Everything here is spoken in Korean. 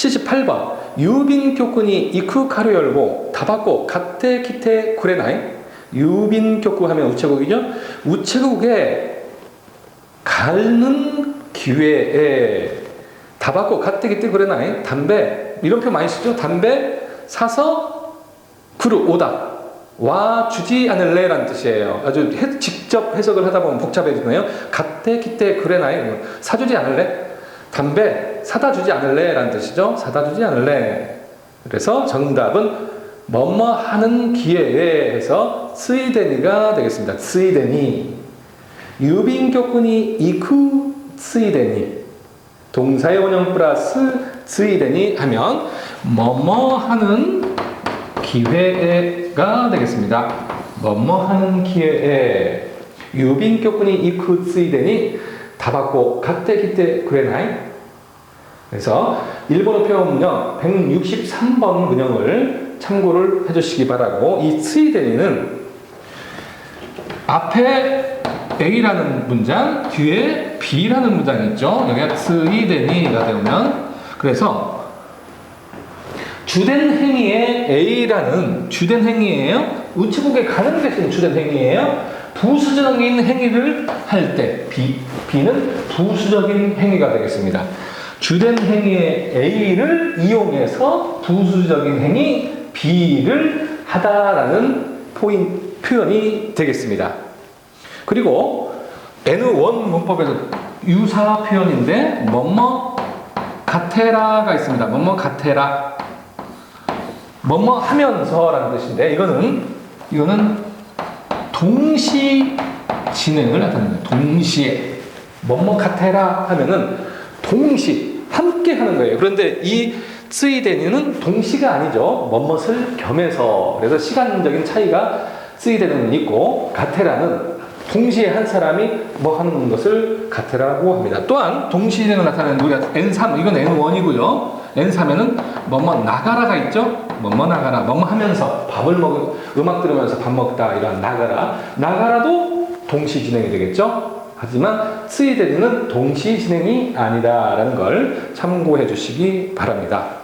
78번 유빈 교군이 이쿠 가루 열고 다바고 가테 키테 구레나이 유빈 교구 하면 우체국이죠. 우체국에 가는 기회에 다바고 가테 키테 구레나이 담배 이런 표 많이 쓰죠. 담배 사서 구루 오다 와 주지 않을래라는 뜻이에요. 아주 해- 직접 해석을 하다 보면 복잡해지네요. 가테 키테 구레나이 사주지 않을래? 담배 사다 주지 않을래 라는 뜻이죠. 사다 주지 않을래. 그래서 정답은 뭐뭐 하는 기회에 해서 스이데니가 되겠습니다. 스이데니. 유빈 교군이 이쿠 스이데니. 동사의 원형 플러스 스이데니 하면 뭐뭐 하는 기회가 되겠습니다. 뭐뭐 하는 기회에 유빈 교군이 이쿠 스이데니 다바고 가테 기테 그레나이 그래서 일본어 표현문요 163번 문형을 참고를 해주시기 바라고 이 스이데니는 앞에 A라는 문장 뒤에 B라는 문장이 있죠. 여기가 스이데니가 되면. 그래서 주된 행위의 A라는 주된 행위예요. 우체국에 가는 대신 주된 행위예요. 부수적인 행위를 할 때 B, B는 부수적인 행위가 되겠습니다. 주된 행위의 A를 이용해서 부수적인 행위 B를 하다라는 포인 표현이 되겠습니다. 그리고 N1 문법에서 유사 표현인데 뭐뭐 가테라가 있습니다. 뭐뭐 가테라 뭐뭐 하면서라는 뜻인데 이거는 이거는 동시 진행을 나타냅니다. 동시에 뭐뭐 카테라 하면은 동시 함께 하는 거예요. 그런데 이 쓰이데니는 동시가 아니죠. 뭐뭇을 겸해서 그래서 시간적인 차이가 쓰이데니는 있고 가테라는 동시에 한 사람이 뭐 하는 것을 가테라고 합니다. 또한 동시 진행을 나타내는 우리가 N3 이건 N1이고요. N3에는 뭐뭐 나가라가 있죠. 뭐뭐 나가라, 뭐뭐 하면서 밥을 먹 음악 들으면서 밥 먹다 이런 나가라, 나가라도 동시 진행이 되겠죠. 하지만 스이데리는 동시 진행이 아니다라는 걸 참고해 주시기 바랍니다.